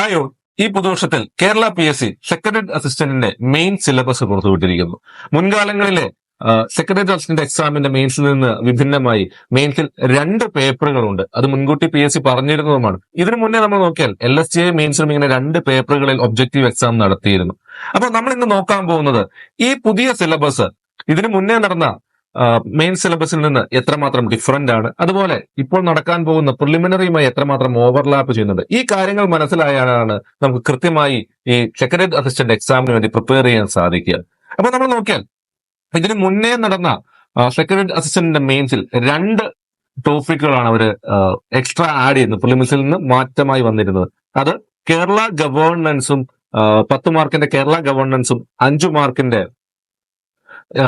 Hi ഈ പുതുവർഷത്തിൽ Kerala P S C secretary അസിസ്റ്റന്റിന്റെ main syllabus പുറത്തുവിട്ടിരിക്കുന്നു. മുൻകാലങ്ങളിലെ സെക്രട്ടറി അസിസ്റ്റന്റ് എക്സാമിന്റെ മെയിൻസിൽ നിന്ന് വിഭിന്നമായി മെയിൻസിൽ രണ്ട് പേപ്പറുകളുണ്ട് അത് മുൻകൂട്ടി പി എസ് സി പറഞ്ഞിരുന്നതുമാണ്. ഇതിനു മുന്നേ നമ്മൾ നോക്കിയാൽ എൽ എസ് ജി മെയിൻസിലും ഇങ്ങനെ രണ്ട് പേപ്പറുകളിൽ ഒബ്ജക്റ്റീവ് എക്സാം നടത്തിയിരുന്നു. അപ്പൊ നമ്മൾ ഇന്ന് നോക്കാൻ പോകുന്നത് ഈ പുതിയ സിലബസ് ഇതിനു മുന്നേ നടന്ന മെയിൻ സിലബസിൽ നിന്ന് എത്രമാത്രം ഡിഫറന്റ് ആണ്. അതുപോലെ ഇപ്പോൾ നടക്കാൻ പോകുന്ന പ്രിലിമിനറിയുമായി എത്രമാത്രം ഓവർലാപ്പ് ചെയ്യുന്നുണ്ട്. ഈ കാര്യങ്ങൾ മനസ്സിലായാണ് നമുക്ക് കൃത്യമായി ഈ സെക്രട്ടറി അസിസ്റ്റന്റ് എക്സാമിന് വേണ്ടി പ്രിപ്പയർ ചെയ്യാൻ സാധിക്കുക. അപ്പൊ നമ്മൾ നോക്കിയാൽ ഇതിന് മുന്നേ നടന്ന സെക്രട്ടറി അസിസ്റ്റന്റിന്റെ മെയിൻസിൽ രണ്ട് ടോപ്പിക്കുകളാണ് അവർ എക്സ്ട്രാ ആഡ് ചെയ്യുന്നത്. പ്രിലിമിസിൽ നിന്ന് മാറ്റമായി വന്നിരുന്നത്. അത് കേരള ഗവേണൻസും പത്ത് മാർക്കിന്റെ കേരള ഗവേണൻസും അഞ്ചു മാർക്കിന്റെ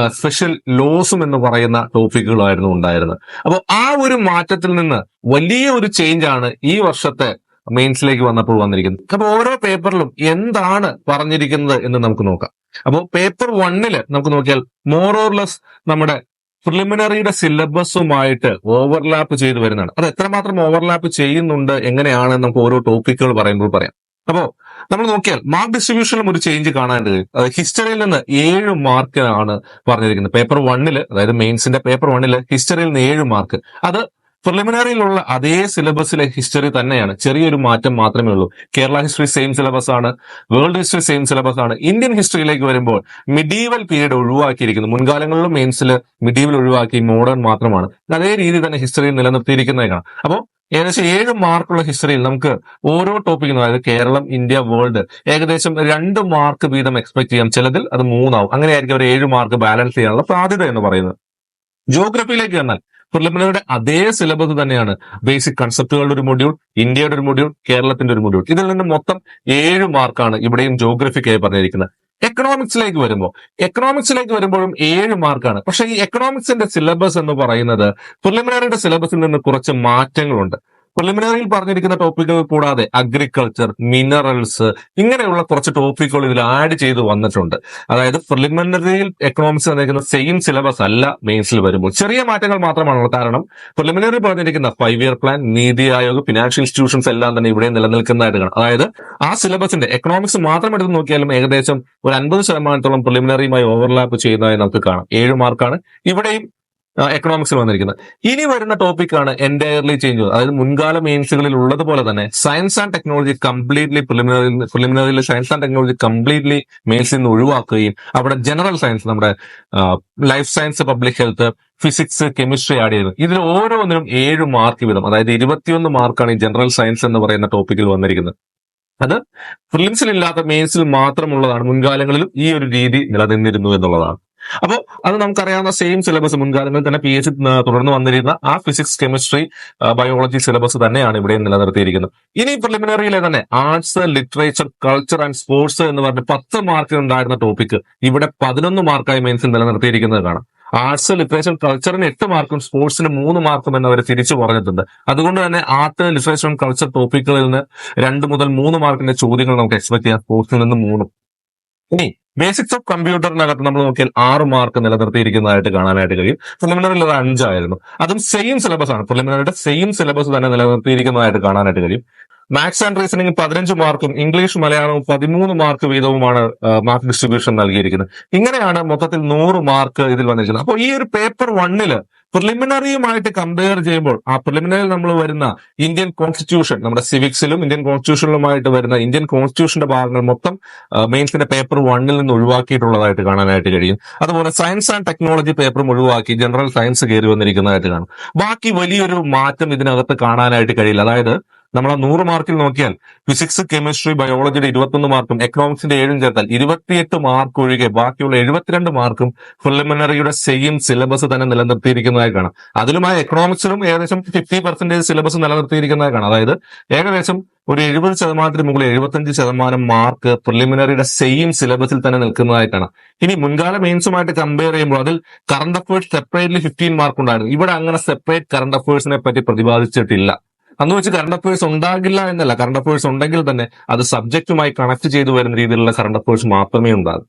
സ്പെഷ്യൽ ലോസും എന്ന് പറയുന്ന ടോപ്പിക്കുകളായിരുന്നു ഉണ്ടായിരുന്നത്. അപ്പോൾ ആ ഒരു മാറ്റത്തിൽ നിന്ന് വലിയ ഒരു ചേഞ്ച് ആണ് ഈ വർഷത്തെ മെയിൻസിലേക്ക് വന്നപ്പോൾ വന്നിരിക്കുന്നത്. അപ്പോൾ ഓരോ പേപ്പറിലും എന്താണ് പറഞ്ഞിരിക്കുന്നത് എന്ന് നമുക്ക് നോക്കാം. അപ്പോൾ പേപ്പർ വണ്ണിൽ നമുക്ക് നോക്കിയാൽ മോർ ഓർ ലെസ് നമ്മുടെ പ്രിലിമിനറിയുടെ സിലബസുമായിട്ട് ഓവർലാപ്പ് ചെയ്തു വരുന്നതാണ്. അത് എത്രമാത്രം ഓവർലാപ്പ് ചെയ്യുന്നുണ്ട് എങ്ങനെയാണ് നമുക്ക് ഓരോ ടോപ്പിക്കുകൾ പറയുമ്പോൾ പറയാം. അപ്പോ നമ്മൾ നോക്കിയാൽ മാർക്ക് ഡിസ്ട്രിബ്യൂഷനിലും ഒരു ചേഞ്ച് കഴിയും ഹിസ്റ്ററിയിൽ നിന്ന് ഏഴ് മാർക്കിനാണ് പറഞ്ഞിരിക്കുന്നത്. പേപ്പർ വണ്ണിൽ അതായത് മെയിൻസിന്റെ പേപ്പർ വണ്ണിൽ ഹിസ്റ്ററിയിൽ നിന്ന് ഏഴ് മാർക്ക് അത് പ്രിലിമിനറിയിലുള്ള അതേ സിലബസിലെ ഹിസ്റ്ററി തന്നെയാണ്. ചെറിയൊരു മാറ്റം മാത്രമേ ഉള്ളൂ. കേരള ഹിസ്റ്ററി സെയിം സിലബസ് ആണ്. വേൾഡ് ഹിസ്റ്ററി സെയിം സിലബസ് ആണ്. ഇന്ത്യൻ ഹിസ്റ്ററിയിലേക്ക് വരുമ്പോൾ മിഡീവൽ പീരീഡ് ഒഴിവാക്കിയിരിക്കുന്നു. മുൻകാലങ്ങളിലും മെയിൻസിൽ മിഡീവൽ ഒഴിവാക്കി മോഡേൺ മാത്രമാണ്. അതേ രീതി തന്നെ ഹിസ്റ്ററിയിൽ നിലനിർത്തിയിരിക്കുന്നതാണ്. അപ്പോൾ ഏകദേശം ഏഴ് മാർക്കുള്ള ഹിസ്റ്ററിയിൽ നമുക്ക് ഓരോ ടോപ്പിക്കിനും അതായത് കേരളം ഇന്ത്യ വേൾഡ് ഏകദേശം രണ്ട് മാർക്ക് വീതം എക്സ്പെക്ട് ചെയ്യാം. ചിലതിൽ അത് മൂന്നാവും. അങ്ങനെയായിരിക്കും അവർ ഏഴ് മാർക്ക് ബാലൻസ് ചെയ്യാനുള്ള സാധ്യത എന്ന് പറയുന്നത്. ജോഗ്രഫിയിലേക്ക് വന്നാൽ പ്രിലിമിനറിയുടെ അതേ സിലബസ് തന്നെയാണ് ബേസിക് കൺസെപ്റ്റുകളുടെ ഒരു മൊഡ്യൂൾ ഇന്ത്യയുടെ ഒരു മൊഡ്യൂൾ കേരളത്തിന്റെ ഒരു മൊഡ്യൂൾ ഇതിൽ നിന്ന് മൊത്തം ഏഴ് മാർക്കാണ് ഇവിടെയും ജോഗ്രഫിക്കായി പറഞ്ഞിരിക്കുന്നത്. എക്കണോമിക്സിലേക്ക് വരുമ്പോൾ എക്കണോമിക്സിലേക്ക് വരുമ്പോഴും ഏഴ് മാർക്കാണ്. പക്ഷേ ഈ എക്കണോമിക്സിന്റെ സിലബസ് എന്ന് പറയുന്നത് പ്രിലിമിനറിയുടെ സിലബസിൽ നിന്ന് കുറച്ച് മാറ്റങ്ങളുണ്ട്. പ്രിലിമിനറിയിൽ പറഞ്ഞിരിക്കുന്ന ടോപ്പിക്കുകൾ കൂടാതെ അഗ്രികൾച്ചർ മിനറൽസ് ഇങ്ങനെയുള്ള കുറച്ച് ടോപ്പിക്കുകൾ ഇതിൽ ആഡ് ചെയ്ത് വന്നിട്ടുണ്ട്. അതായത് പ്രിലിമിനറിയിൽ എക്കണോമിക്സ് തന്നിരിക്കുന്ന സെയിം സിലബസ് അല്ല മെയിൻസിൽ വരുമ്പോൾ. ചെറിയ മാറ്റങ്ങൾ മാത്രമാണുള്ളത്. കാരണം പ്രിലിമിനറി പറഞ്ഞിരിക്കുന്ന five year plan NITI Aayog financial institutions എല്ലാം തന്നെ ഇവിടെ നിലനിൽക്കുന്നതായിട്ട് കാണാം. അതായത് ആ സിലബസിന്റെ എക്കണോമിക്സ് മാത്രം എടുത്ത് നോക്കിയാലും ഏകദേശം ഒരു അൻപത് ശതമാനത്തോളം പ്രിലിമിനറിയുമായി ഓവർലാപ്പ് ചെയ്യുന്നതായി നമുക്ക് കാണാം. ഏഴ് മാർക്കാണ് ഇവിടെയും എക്കണോമിക്സിൽ വന്നിരിക്കുന്നത്. ഇനി വരുന്ന ടോപ്പിക്കാണ് എന്റയർലി ചേഞ്ച് അതായത് മുൻകാല മെയിൻസുകളിൽ ഉള്ളതുപോലെ തന്നെ science and technology completely preliminary പ്രിലിമിനറിയിൽ science and technology completely മെയിൻസിൽ നിന്ന് ഒഴിവാക്കുകയും അവിടെ ജനറൽ സയൻസ് നമ്മുടെ life science public health physics chemistry add ചെയ്തത് ഇതിൽ ഓരോന്നിനും ഏഴ് മാർക്ക് വീതം. അതായത് ഇരുപത്തിയൊന്ന് മാർക്കാണ് ഈ ജനറൽ സയൻസ് എന്ന് പറയുന്ന ടോപ്പിക്കിൽ വന്നിരിക്കുന്നത്. അത് പ്രിലിംസിൽ ഇല്ലാത്ത മെയിൻസിൽ മാത്രമുള്ളതാണ്. മുൻകാലങ്ങളിലും ഈ ഒരു രീതി നിലനിന്നിരുന്നു എന്നുള്ളതാണ്. അപ്പോൾ അത് നമുക്കറിയാവുന്ന സെയിം സിലബസ് മുൻകാലങ്ങളിൽ തന്നെ പി എച്ച് തുടർന്ന് വന്നിരുന്ന ആ ഫിസിക്സ് കെമിസ്ട്രി ബയോളജി സിലബസ് തന്നെയാണ് ഇവിടെ നിലനിർത്തിയിരിക്കുന്നത്. ഇനി പ്രിലിമിനറിയിലെ തന്നെ arts literature culture and sports എന്ന് പറഞ്ഞ് പത്ത് മാർക്കിൽ ഉണ്ടായിരുന്ന ടോപ്പിക്ക് ഇവിടെ പതിനൊന്ന് മാർക്കായി മെയിൻസിൽ നിലനിർത്തിയിരിക്കുന്നത് കാണാം. ആർട്സ് ലിറ്ററേച്ചർ കൾച്ചറിന് എട്ട് മാർക്കും സ്പോർട്സിന് മൂന്ന് മാർക്കും എന്ന് അവർ തിരിച്ചു പറഞ്ഞിട്ടുണ്ട്. അതുകൊണ്ട് തന്നെ ആർട്ട് ലിറ്ററേച്ചർ കൾച്ചർ ടോപ്പിക്കുകളിൽ നിന്ന് രണ്ട് മുതൽ മൂന്ന് മാർക്കിന്റെ ചോദ്യങ്ങൾ നമുക്ക് എക്സ്പെക്ട് ചെയ്യാം. സ്പോർട്സിൽ നിന്ന് മൂന്നും. ഇനി ബേസിക്സ് ഓഫ് കമ്പ്യൂട്ടറിനകത്ത് നമ്മൾ നോക്കിയാൽ ആറ് മാർക്ക് നിലനിർത്തിയിരിക്കുന്നതായിട്ട് കാണാനായിട്ട് കഴിയും. പ്രിലിമിനറിൽ അത് അഞ്ചായിരുന്നു. അതും സെയിം സിലബസ് ആണ്. പ്രിലിമിനറിയുടെ സെയിം സിലബസ് തന്നെ നിലനിർത്തിയിരിക്കുന്നതായിട്ട് കാണാനായിട്ട് കഴിയും. മാത്സ് ആൻഡ് റീസണിംഗ് പതിനഞ്ച് മാർക്കും ഇംഗ്ലീഷ് മലയാളവും പതിമൂന്ന് മാർക്ക് വീതവുമാണ് മാർക്ക് ഡിസ്ട്രിബ്യൂഷൻ നൽകിയിരിക്കുന്നത്. ഇങ്ങനെയാണ് മൊത്തത്തിൽ നൂറ് മാർക്ക് ഇതിൽ വന്നിരിക്കുന്നത്. അപ്പോൾ ഈ ഒരു പേപ്പർ വണ്ണിൽ പ്രിലിമിനറിയുമായിട്ട് കമ്പയർ ചെയ്യുമ്പോൾ ആ പ്രിലിമിനറിയിൽ നമ്മൾ വരുന്ന ഇന്ത്യൻ കോൺസ്റ്റിറ്റ്യൂഷൻ നമ്മുടെ സിവിക്സിലും ഇന്ത്യൻ കോൺസ്റ്റിറ്റ്യൂഷനിലുമായിട്ട് വരുന്ന ഇന്ത്യൻ കോൺസ്റ്റിറ്റ്യൂഷന്റെ ഭാഗങ്ങൾ മൊത്തം മെയിൻസിന്റെ പേപ്പർ വണ്ണിൽ നിന്ന് ഒഴിവാക്കിയിട്ടുള്ളതായിട്ട് കാണാനായിട്ട് കഴിയും. അതുപോലെ സയൻസ് ആൻഡ് ടെക്നോളജി പേപ്പറും ഒഴിവാക്കി ജനറൽ സയൻസ് കയറി വന്നിരിക്കുന്നതായിട്ട് കാണും. ബാക്കി വലിയൊരു മാറ്റം ഇതിനകത്ത് കാണാനായിട്ട് കഴിയില്ല. അതായത് നമ്മൾ ആ നൂറ് മാർക്കിൽ നോക്കിയാൽ ഫിസിക്സ് കെമിസ്ട്രി ബയോളജിയുടെ ഇരുപത്തൊന്ന് മാർക്കും എക്കണോമിക്സിന്റെ ഏഴും ചേർത്താൽ ഇരുപത്തിയെട്ട് മാർക്ക് ഒഴികെ ബാക്കിയുള്ള എഴുപത്തിരണ്ട് മാർക്കും പ്രിലിമിനറിയുടെ സെയിം സിലബസ് തന്നെ നിലനിർത്തിയിരിക്കുന്നതായി കാണാം. അതിലുമായ എക്കണോമിക്സിലും ഏകദേശം ഫിഫ്റ്റി പെർസെന്റേജ് സിലബസ് നിലനിർത്തിയിരിക്കുന്നതായി കാണാം. അതായത് ഏകദേശം ഒരു എഴുപത് ശതമാനത്തിന് മുകളിൽ എഴുപത്തഞ്ച് ശതമാനം മാർക്ക് പ്രിലിമിനറിയുടെ സെയിം സിലബസിൽ തന്നെ നിൽക്കുന്നതായി കാണാം. ഇനി മുൻകാല മെയിൻസുമായിട്ട് കമ്പയർ ചെയ്യുമ്പോൾ അതിൽ current affairs separately fifteen mark ഉണ്ടായിരുന്നു. ഇവിടെ അങ്ങനെ സെപ്പറേറ്റ് കറണ്ട് അഫേഴ്സിനെ പറ്റി പ്രതിപാദിച്ചിട്ടില്ല. അന്ന് വെച്ച് കറണ്ട് അഫയേഴ്സ് ഉണ്ടാകില്ല എന്നല്ല. കറണ്ട് അഫയേഴ്സ് ഉണ്ടെങ്കിൽ തന്നെ അത് സബ്ജക്റ്റുമായി കണക്ട് ചെയ്തു വരുന്ന രീതിയിലുള്ള കറണ്ട് അഫയേഴ്സ് മാത്രമേ ഉണ്ടാകൂ.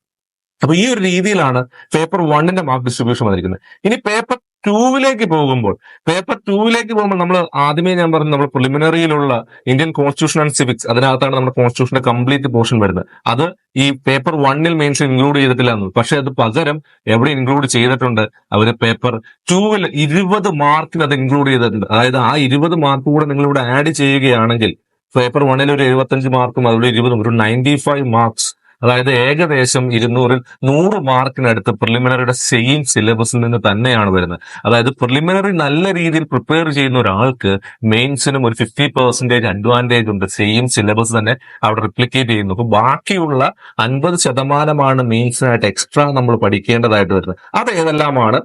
അപ്പൊ ഈ ഒരു രീതിയിലാണ് പേപ്പർ വണ്ണിന്റെ മാർക്ക് ഡിസ്ട്രിബ്യൂഷൻ വന്നിരിക്കുന്നത്. ഇനി പേപ്പർ ടൂവിലേക്ക് പോകുമ്പോൾ പേപ്പർ ടൂവിലേക്ക് പോകുമ്പോൾ നമ്മൾ ആദ്യമേ ഞാൻ പറഞ്ഞു നമ്മൾ പ്രിലിമിനറിയിലുള്ള ഇന്ത്യൻ കോൺസ്റ്റിറ്റ്യൂഷൻ ആൻഡ് സിവിക്സ് അതിനകത്താണ് നമ്മുടെ കോൺസ്റ്റിറ്റ്യൂഷന്റെ കംപ്ലീറ്റ് പോർഷൻ വരുന്നത്. അത് ഈ പേപ്പർ വണ്ണിൽ മെയിൻസ് ഇൻക്ലൂഡ് ചെയ്തിട്ടില്ല പക്ഷെ അത് പകരം എവിടെ ഇൻക്ലൂഡ് ചെയ്തിട്ടുണ്ട്? അവർ പേപ്പർ ടൂവിൽ ഇരുപത് മാർക്കിൽ അത് ഇൻക്ലൂഡ് ചെയ്തിട്ടുണ്ട്. അതായത് ആ ഇരുപത് മാർക്ക് കൂടെ നിങ്ങൾ ഇവിടെ ആഡ് ചെയ്യുകയാണെങ്കിൽ പേപ്പർ വണ്ണിൽ ഒരു എഴുപത്തഞ്ച് മാർക്കും അതുപോലെ ഇരുപതും ഒരു നയന്റി ഫൈവ് മാർക്സ് അതായത് ഏകദേശം ഇരുന്നൂറിൽ നൂറ് മാർക്കിനടുത്ത് പ്രിലിമിനറിയുടെ സെയിം സിലബസിൽ നിന്ന് തന്നെയാണ് വരുന്നത്. അതായത് പ്രിലിമിനറി നല്ല രീതിയിൽ പ്രിപ്പയർ ചെയ്യുന്ന ഒരാൾക്ക് മെയിൻസിനും ഒരു ഫിഫ്റ്റി പെർസെന്റേജ് അഡ്വാന്റേജ് ഉണ്ട്. സെയിം സിലബസ് തന്നെ അവിടെ റിപ്ലിക്കേറ്റ് ചെയ്യുന്നു. അപ്പൊ ബാക്കിയുള്ള അൻപത് ശതമാനമാണ് മെയിൻസിനായിട്ട് എക്സ്ട്രാ നമ്മൾ പഠിക്കേണ്ടതായിട്ട് വരുന്നത്. അത് ഏതെല്ലാമാണ്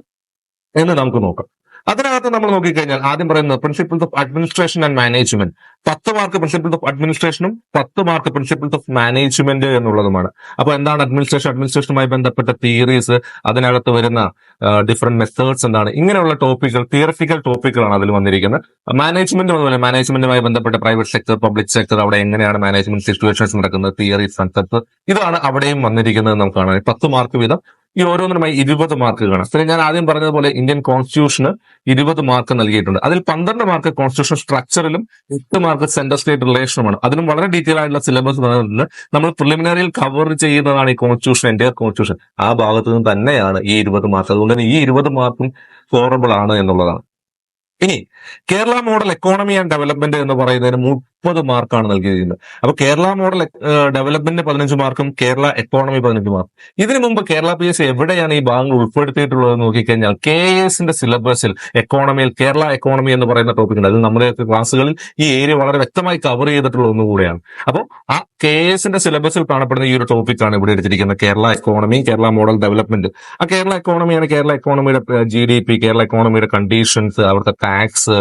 എന്ന് നമുക്ക് നോക്കാം. അതിനകത്ത് നമ്മൾ നോക്കിക്കഴിഞ്ഞാൽ ആദ്യം പറയുന്നത് principles of administration and management പത്ത് മാർക്ക് പ്രിൻസിപ്പിൾസ് ഓഫ് അഡ്മിനിസ്ട്രേഷനും പത്ത് മാർക്ക് പ്രിൻസിപ്പിൾസ് ഓഫ് മാനേജ്മെന്റ് എന്നുള്ളതുമാണ്. അപ്പൊ എന്താണ് അഡ്മിനിസ്ട്രേഷൻ അഡ്മിനിസ്ട്രേഷനുമായി ബന്ധപ്പെട്ട തിയറീസ് അതിനകത്ത് വരുന്ന ഡിഫറെന്റ് മെത്തേഡ്സ് എന്താണ്? ഇങ്ങനെയുള്ള ടോപ്പിക്കുകൾ തിയററ്റിക്കൽ ടോപ്പിക്കുകളാണ് അതിൽ വന്നിരിക്കുന്നത്. മാനേജ്മെന്റ് അതുപോലെ മാനേജ്മെന്റുമായി ബന്ധപ്പെട്ട പ്രൈവറ്റ് സെക്ടർ പബ്ലിക് സെക്ടർ അവിടെ എങ്ങനെയാണ് മാനേജ്മെന്റ് സിറ്റുവേഷൻസ് നടക്കുന്നത്? തിയറീസ് കൺസെപ്റ്റ് ഇതാണ് അവിടെയും വന്നിരിക്കുന്നത് നമുക്ക് കാണാൻ പത്ത് മാർക്ക് വീതം. ഈ ഓരോന്നിനുമായി ഇരുപത് മാർക്ക് കാണാം. പിന്നെ ഞാൻ ആദ്യം പറഞ്ഞതുപോലെ ഇന്ത്യൻ കോൺസ്റ്റിറ്റ്യൂഷന് ഇരുപത് മാർക്ക് നൽകിയിട്ടുണ്ട്. അതിൽ പന്ത്രണ്ട് മാർക്ക് കോൺസ്റ്റിറ്റ്യൂഷൻ സ്ട്രക്ചറിലും എട്ട് മാർക്ക് സെൻട്രൽ സ്റ്റേറ്റ് റിലേഷനുമാണ് അതിനും വളരെ ഡീറ്റെയിൽ ആയിട്ടുള്ള സിലബസ് പറഞ്ഞിട്ടുണ്ട് നമ്മൾ പ്രിലിമിനറിയിൽ കവർ ചെയ്യുന്നതാണ് ഈ കോൺസ്റ്റിറ്റ്യൂഷൻ എന്റെ കോൺസ്റ്റിറ്റ്യൂഷൻ ആ ഭാഗത്ത് നിന്ന് തന്നെയാണ് ഈ ഇരുപത് മാർക്ക് അതുകൊണ്ട് തന്നെ ഈ ഇരുപത് മാർക്കും സ്കോറബിൾ ആണ് എന്നുള്ളതാണ്. ഇനി Kerala model economy and development എന്ന് പറയുന്നതിന് മുപ്പത് മാർക്കാണ് നൽകിയിരിക്കുന്നത്. അപ്പൊ കേരള മോഡൽ ഡെവലപ്മെന്റ് പതിനഞ്ച് മാർക്കും കേരള എക്കോണമി പതിനഞ്ച് മാർക്ക്. ഇതിനു മുമ്പ് കേരള പി എസ് എവിടെയാണ് ഈ ഭാഗങ്ങൾ ഉൾപ്പെടുത്തിയിട്ടുള്ളത് നോക്കിക്കഴിഞ്ഞാൽ കെ എസിന്റെ സിലബസിൽ എക്കോണമിയിൽ കേരള എക്കോണമി എന്ന് പറയുന്ന ടോപ്പിക് ഉണ്ട്. അത് നമ്മുടെ ക്ലാസ്സുകളിൽ ഈ ഏരിയ വളരെ വ്യക്തമായി കവർ ചെയ്തിട്ടുള്ള ഒന്നുകൂടെയാണ് അപ്പോൾ ആ കെ എസിന്റെ സിലബസിൽ കാണപ്പെടുന്ന ഈ ഒരു ടോപ്പിക്കാണ് ഇവിടെ എടുത്തിരിക്കുന്നത്. Kerala economy Kerala model development ആ കേരള എക്കോണമിയാണ് കേരള എക്കോണമിയുടെ ജി ഡി പി കേരള എക്കോണമിയുടെ കണ്ടീഷൻസ് അവിടുത്തെ tax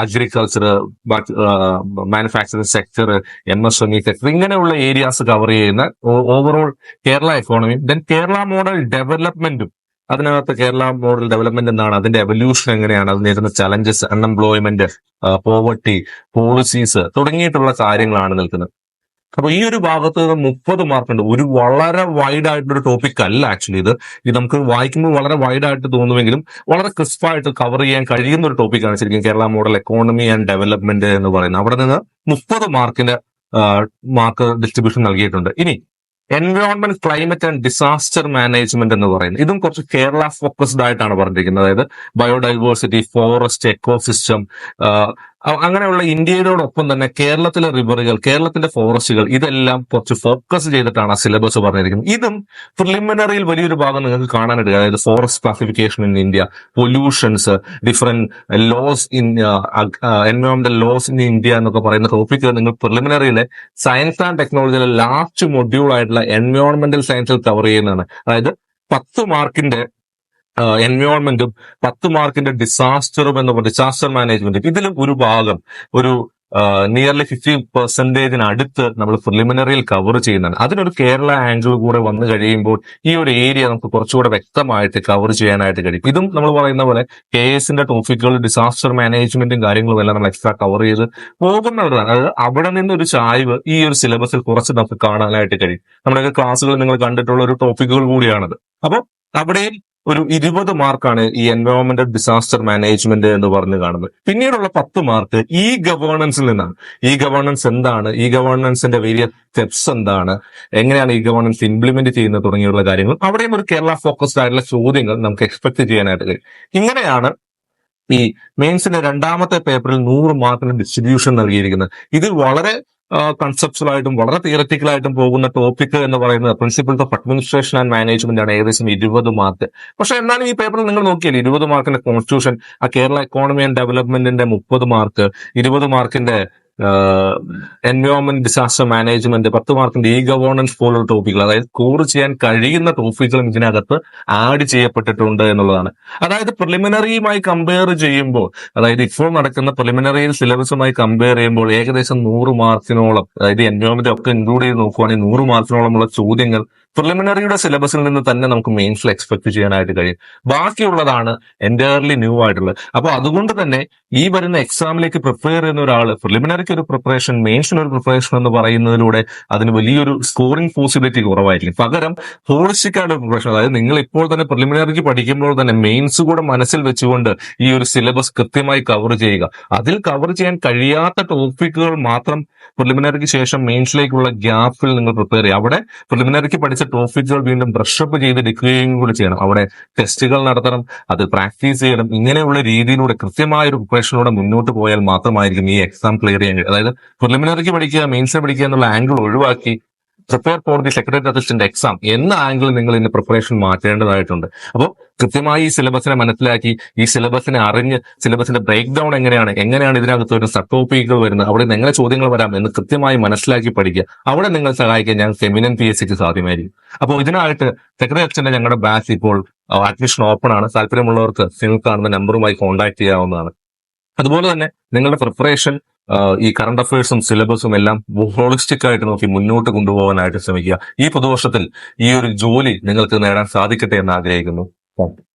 agriculture manufacturing sector M S M E sector ഇങ്ങനെയുള്ള ഏരിയാസ് കവർ ചെയ്യുന്ന overall Kerala economy then Kerala model ഡെവലപ്മെന്റും അതിനകത്ത് കേരള മോഡൽ ഡെവലപ്മെന്റ് എന്താണ്? അതിന്റെ എവല്യൂഷൻ എങ്ങനെയാണ്? അത് നേരിടുന്ന ചലഞ്ചസ് അൺഎംപ്ലോയ്മെന്റ് പോവർട്ടി പോളിസീസ് തുടങ്ങിയിട്ടുള്ള കാര്യങ്ങളാണ് നിൽക്കുന്നത്. അപ്പൊ ഈ ഒരു ഭാഗത്ത് നിന്ന് മുപ്പത് മാർക്ക് ഉണ്ട്. ഒരു വളരെ വൈഡ് ആയിട്ടുള്ള ഒരു ടോപ്പിക് അല്ല ആക്ച്വലി ഇത്. ഇത് നമുക്ക് വായിക്കുമ്പോൾ വളരെ വൈഡ് ആയിട്ട് തോന്നുമെങ്കിലും വളരെ ക്രിസ്പായിട്ട് കവർ ചെയ്യാൻ കഴിയുന്ന ഒരു ടോപ്പിക്കാണ് ശരിക്കും Kerala model economy and development എന്ന് പറയുന്നത്. അവിടെ നിന്ന് മുപ്പത് മാർക്കിന്റെ മാർക്ക് ഡിസ്ട്രിബ്യൂഷൻ നൽകിയിട്ടുണ്ട്. ഇനി environment climate and disaster management എന്ന് പറയുന്നത്. ഇതും കുറച്ച് കേരള ഫോക്കസ്ഡ് ആയിട്ടാണ് പറഞ്ഞിരിക്കുന്നത്. അതായത് ബയോഡൈവേഴ്സിറ്റി ഫോറസ്റ്റ് എക്കോസിസ്റ്റം അങ്ങനെയുള്ള ഇന്ത്യയോടൊപ്പം തന്നെ കേരളത്തിലെ റിവറുകൾ കേരളത്തിന്റെ ഫോറസ്റ്റുകൾ ഇതെല്ലാം കുറച്ച് ഫോക്കസ് ചെയ്തിട്ടാണ് ആ സിലബസ് പറഞ്ഞിരിക്കുന്നത്. ഇതും പ്രിലിമിനറിയിൽ വലിയൊരു ഭാഗം നിങ്ങൾക്ക് കാണാനായിട്ട് അതായത് forest classification in India pollutions different laws in എൻവയോൺമെന്റൽ laws in India എന്നൊക്കെ പറയുന്ന ടോപ്പിക്ക് നിങ്ങൾ പ്രിലിമിനറിയിലെ സയൻസ് ആൻഡ് ടെക്നോളജിയിലെ ലാസ്റ്റ് മൊഡ്യൂൾ ആയിട്ടുള്ള എൻവയോൺമെന്റൽ സയൻസിൽ കവർ ചെയ്യുന്നതാണ്. അതായത് പത്ത് മാർക്കിന്റെ എൻവയോൺമെന്റും പത്ത് മാർക്കിന്റെ ഡിസാസ്റ്ററും എന്ന് ഡിസാസ്റ്റർ മാനേജ്മെന്റും ഇതിലും ഒരു ഭാഗം ഒരു നിയർലി ഫിഫ്റ്റി പെർസെന്റേജിനടുത്ത് നമ്മൾ പ്രിലിമിനറിയിൽ കവർ ചെയ്യുന്നതാണ് അതിനൊരു കേരള ആംഗിൾ കൂടെ വന്നു കഴിയുമ്പോൾ ഈ ഒരു ഏരിയ നമുക്ക് കുറച്ചുകൂടെ വ്യക്തമായിട്ട് കവർ ചെയ്യാനായിട്ട് കഴിയും. ഇതും നമ്മൾ പറയുന്ന പോലെ കെ എസിന്റെ ടോപ്പിക്കുകൾ ഡിസാസ്റ്റർ മാനേജ്മെന്റും കാര്യങ്ങളും എല്ലാം നമ്മൾ എക്സ്ട്രാ കവർ ചെയ്ത് പോകുന്നവരാണ്. അതായത് അവിടെ നിന്നൊരു ചായ്വ് ഈ ഒരു സിലബസിൽ കുറച്ച് നമുക്ക് കാണാനായിട്ട് കഴിയും. നമ്മുടെയൊക്കെ ക്ലാസ്സുകൾ നിങ്ങൾ കണ്ടിട്ടുള്ള ഒരു ടോപ്പിക്കുകൾ കൂടിയാണത്. അപ്പോൾ അവിടെയും ഒരു ഇരുപത് മാർക്കാണ് ഈ എൻവയോൺമെന്റൽ ഡിസാസ്റ്റർ മാനേജ്മെന്റ് എന്ന് പറഞ്ഞു കാണുന്നത്. പിന്നീടുള്ള പത്ത് മാർക്ക് ഈ ഗവേണൻസിൽ നിന്നാണ്. ഈ ഗവേണൻസ് എന്താണ്? ഈ ഗവേണൻസിന്റെ വേരിയ സ്റ്റെപ്സ് എന്താണ്? എങ്ങനെയാണ് ഈ ഗവേണൻസ് ഇംപ്ലിമെന്റ് ചെയ്യുന്നത് തുടങ്ങിയുള്ള കാര്യങ്ങൾ. അവിടെയും ഒരു കേരള ഫോക്കസ്ഡ് ആയിട്ടുള്ള ചോദ്യങ്ങൾ നമുക്ക് എക്സ്പെക്ട് ചെയ്യാനായിട്ട് കഴിയും. ഇങ്ങനെയാണ് ഈ മെയിൻസിന്റെ രണ്ടാമത്തെ പേപ്പറിൽ നൂറ് മാർക്കിന് ഡിസ്ട്രിബ്യൂഷൻ നൽകിയിരിക്കുന്നത്. ഇത് വളരെ കൺസെപ്റ്റൽ ആയിട്ടും വളരെ തിയററ്റിക്കൽ ആയിട്ടും പോകുന്ന ടോപ്പിക് എന്ന് പറയുന്നത് principles of administration and management ആണ് ഏകദേശം ഇരുപത് മാർക്ക് പക്ഷെ എന്നാലും ഈ പേപ്പറിൽ നിങ്ങൾ നോക്കിയാൽ ഇരുപത് മാർക്കിന്റെ കോൺസ്റ്റിറ്റ്യൂഷൻ ആ കേരള എക്കോണമി ആൻഡ് ഡെവലപ്മെന്റിന്റെ മുപ്പത് മാർക്ക് ഇരുപത് മാർക്കിന്റെ എൻവയോൺമെന്റ് ഡിസാസ്റ്റർ മാനേജ്മെന്റ് പത്ത് മാർക്കിന്റെ ഈ ഗവേണൻസ് പോലുള്ള ടോപ്പിക്കുകൾ അതായത് സ്കോർ ചെയ്യാൻ കഴിയുന്ന ടോപ്പിക്കുകളും ഇതിനകത്ത് ആഡ് ചെയ്യപ്പെട്ടിട്ടുണ്ട് എന്നുള്ളതാണ്. അതായത് പ്രിലിമിനറിയുമായി കമ്പയർ ചെയ്യുമ്പോൾ അതായത് ഇപ്പോൾ നടക്കുന്ന പ്രിലിമിനറി സിലബസുമായി കമ്പയർ ചെയ്യുമ്പോൾ ഏകദേശം നൂറ് മാർക്കിനോളം അതായത് എൻവയോൺമെന്റ് ഒക്കെ ഇൻക്ലൂഡ് ചെയ്ത് നോക്കുവാണെങ്കിൽ നൂറ് മാർക്കിനോളമുള്ള ചോദ്യങ്ങൾ പ്രിലിമിനറിയുടെ സിലബസിൽ നിന്ന് തന്നെ നമുക്ക് മെയിൻസിൽ എക്സ്പെക്ട് ചെയ്യാനായിട്ട് കഴിയും. ബാക്കിയുള്ളതാണ് എന്റയർലി ന്യൂ ആയിട്ടുള്ളത്. അപ്പൊ അതുകൊണ്ട് തന്നെ ഈ വരുന്ന എക്സാമിലേക്ക് പ്രിപ്പയർ ചെയ്യുന്ന ഒരാൾ പ്രിലിമിനറിക്ക് ഒരു പ്രിപ്പറേഷൻ മെയിൻസിന് ഒരു പ്രിപ്പറേഷൻ എന്ന് പറയുന്നതിലൂടെ അതിന് വലിയൊരു സ്കോറിംഗ് പോസിബിലിറ്റി കുറവായിരിക്കും. പകരം ഹോളിസ്റ്റിക്കായിട്ട് പ്രിപ്പറേഷൻ അതായത് നിങ്ങൾ ഇപ്പോൾ തന്നെ പ്രിലിമിനറിക്ക് പഠിക്കുമ്പോൾ തന്നെ മെയിൻസ് കൂടെ മനസ്സിൽ വെച്ചുകൊണ്ട് ഈ ഒരു സിലബസ് കൃത്യമായി കവർ ചെയ്യുക. അതിൽ കവർ ചെയ്യാൻ കഴിയാത്ത ടോപ്പിക്കുകൾ മാത്രം പ്രിലിമിനറിക്ക് ശേഷം മെയിൻസിലേക്കുള്ള ഗ്യാപ്പിൽ നിങ്ങൾ പ്രിപ്പയർ ചെയ്യുക. അവിടെ പ്രിലിമിനറിക്ക് പഠിച്ച ടോപ്പിക്കുകൾ വീണ്ടും ബ്രഷപ്പ് ചെയ്തെടുക്കുകയും കൂടി ചെയ്യണം. അവിടെ ടെസ്റ്റുകൾ നടത്തണം അത് പ്രാക്ടീസ് ചെയ്യണം. ഇങ്ങനെയുള്ള രീതിയിലൂടെ കൃത്യമായ ഒരു പ്രിപ്പറേഷനിലൂടെ മുന്നോട്ട് പോയാൽ മാത്രമായിരിക്കും ഈ എക്സാം ക്ലിയർ ചെയ്യാൻ അതായത് പ്രിലിമിനറിക്ക് പഠിക്കുക മെയിൻസിന് പഠിക്കുക എന്നുള്ള ആംഗിൾ ഒഴിവാക്കി prepare for the secretary assistant exam എന്ന ആംഗിൾ നിങ്ങൾ ഇതിന്റെ പ്രിപ്പറേഷൻ മാറ്റേണ്ടതായിട്ടുണ്ട്. അപ്പോൾ കൃത്യമായി ഈ സിലബസിനെ മനസ്സിലാക്കി ഈ സിലബസിനെ അറിഞ്ഞ് സിലബസിന്റെ ബ്രേക്ക് ഡൗൺ എങ്ങനെയാണ് എങ്ങനെയാണ് ഇതിനകത്ത് വരുന്ന സബ് ടോപ്പിക്കുകൾ വരുന്നത് അവിടെ നിന്ന് എങ്ങനെ ചോദ്യങ്ങൾ വരാം എന്ന് കൃത്യമായി മനസ്സിലാക്കി പഠിക്കുക. അവിടെ നിങ്ങൾ സഹായിക്കാൻ ഞാൻ സെമിനൻ പി എസ് സിക്ക് സാധ്യമായിരിക്കും. അപ്പോൾ ഇതിനായിട്ട് സെക്രട്ടറി അച്ഛന്റെ ഞങ്ങളുടെ ബാച്ച് ഇപ്പോൾ അഡ്മിഷൻ ഓപ്പൺ ആണ്. താല്പര്യമുള്ളവർക്ക് നിങ്ങൾ കാണുന്ന നമ്പറുമായി കോൺടാക്ട് ചെയ്യാവുന്നതാണ്. അതുപോലെ തന്നെ നിങ്ങളുടെ പ്രിപ്പറേഷൻ ഈ കറണ്ട് അഫയേഴ്സും സിലബസും എല്ലാം ഹോളിസ്റ്റിക് ആയിട്ട് നോക്കി മുന്നോട്ട് കൊണ്ടുപോകാനായിട്ട് ശ്രമിക്കുക. ഈ പുതുവർഷത്തിൽ ഈ ഒരു ജോലി നിങ്ങൾക്ക് നേടാൻ സാധിക്കട്ടെ എന്ന് ആഗ്രഹിക്കുന്നു. Tak.